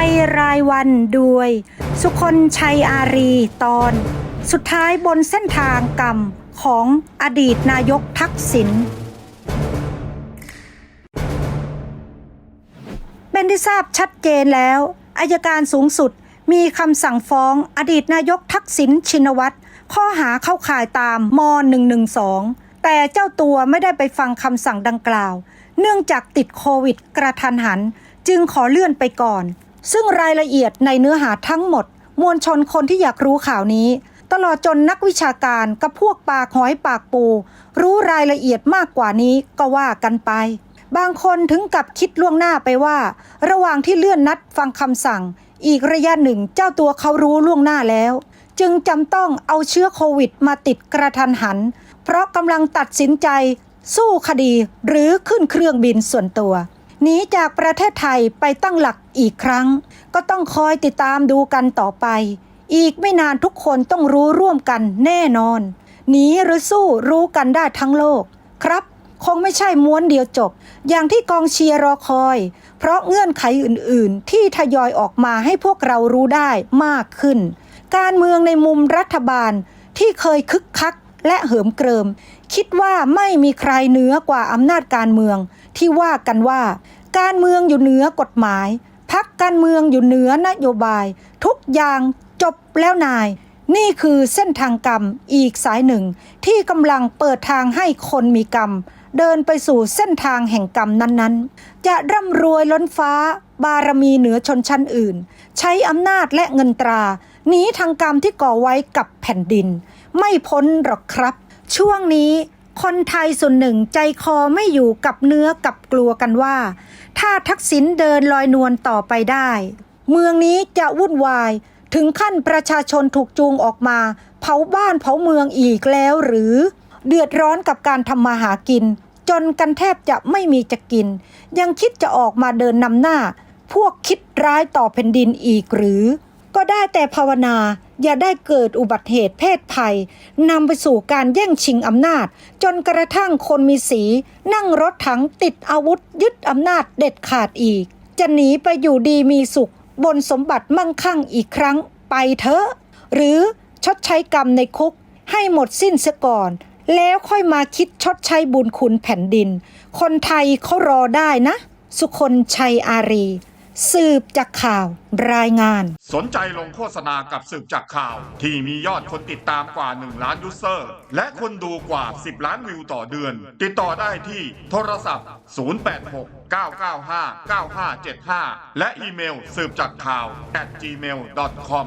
ภัยรายวันด้วย สุคนชัยอารีตอน สุดท้ายบนเส้นทางกรรมของอดีตนายกทักษิณเป็นที่ทราบชัดเจนแล้วอายการสูงสุดมีคำสั่งฟ้องอดีตนายกทักษิณชินวัตรข้อหาเข้าข่ายตามม .112 แต่เจ้าตัวไม่ได้ไปฟังคำสั่งดังกล่าว เนื่องจากติดโควิดกระทันหัน จึงขอเลื่อนไปก่อน ซึ่งรายละเอียดในเนื้อหาทั้งหมด มวลชนคนที่อยากรู้ข่าวนี้ ตลอดจนนักวิชาการกับพวกปากหอยปากปู รู้รายละเอียดมากกว่านี้ก็ว่ากันไป บางคนถึงกับคิดล่วงหน้าไปว่า ระหว่างที่เลื่อนนัดฟังคำสั่ง อีกระยะหนึ่งเจ้าตัวเขารู้ล่วงหน้าแล้ว จึงจำต้องเอาเชื้อโควิดมาติดกระทันหัน เพราะกำลังตัดสินใจ สู้คดีหรือขึ้นเครื่องบินส่วนตัว หนีจากประเทศไทยไปตั้งหลักอีกครั้ง ก็ต้องคอยติดตามดูกันต่อไป อีกไม่นานทุกคนต้องรู้ร่วมกันแน่นอนหนีหรือสู้รู้กันได้ทั้งโลก ครับ คงไม่ใช่ม้วนเดียวจบ อย่างที่กองเชียร์รอคอย เพราะเงื่อนไขอื่นๆ ที่ทยอยออกมาให้พวกเรารู้ได้มากขึ้น การเมืองในมุมรัฐบาลที่เคยคึกคัก และเหิมเกริม คิดว่าไม่มีใครเหนือกว่าอำนาจการเมือง ที่ว่ากันว่า การเมืองอยู่เหนือกฎหมาย พักการเมืองอยู่เหนือนโยบาย ทุกอย่างจบแล้วนาย นี่คือเส้นทางกรรมอีกสายหนึ่ง ที่กำลังเปิดทางให้คนมีกรรม เดินไปสู่เส้นทางแห่งกรรมนั้นๆ จะร่ำรวยล้นฟ้า บารมีเหนือชนชั้นอื่น ใช้อำนาจและเงินตรา หนีทางกรรมที่ก่อไว้กับแผ่นดิน ไม่พ้นหรอกครับ ช่วงนี้คนไทยส่วนหนึ่งใจคอไม่อยู่กับเนื้อกับกลัวกันว่า ถ้าทักษิณเดินลอยนวลต่อไปได้ เมืองนี้จะวุ่นวายถึงขั้นประชาชนถูกจูงออกมา เผาบ้านเผาเมืองอีกแล้วหรือ เดือดร้อนกับการทำมาหากิน จนกันแทบจะไม่มีจะกิน ยังคิดจะออกมาเดินนำหน้า พวกคิดร้ายต่อแผ่นดินอีกหรือ ก็ได้แต่ภาวนาอย่าได้เกิดอุบัติเหตุเพศภัยนำไปสู่การแย่งชิงอำนาจ จนกระทั่งคนมีสี นั่งรถถังติดอาวุธยึดอำนาจเด็ดขาดอีก จะหนีไปอยู่ดีมีสุข บนสมบัติมั่งคั่งอีกครั้งไปเถอะ หรือชดใช้กรรมในคุก ให้หมดสิ้นเสียก่อน แล้วค่อยมาคิดชดใช้บุญคุณแผ่นดิน คนไทยเขารอได้นะ สุคนชัยอารี สืบจากข่าวรายงาน สนใจลงโฆษณากับสืบจากข่าว ที่มียอดคนติดตามกว่า 1 ล้านยูเซอร์ และคนดูกว่า 10 ล้านวิวต่อเดือน ติดต่อได้ที่โทรศัพท์ 086 995 9575 และอีเมลสืบจากข่าว at gmail.com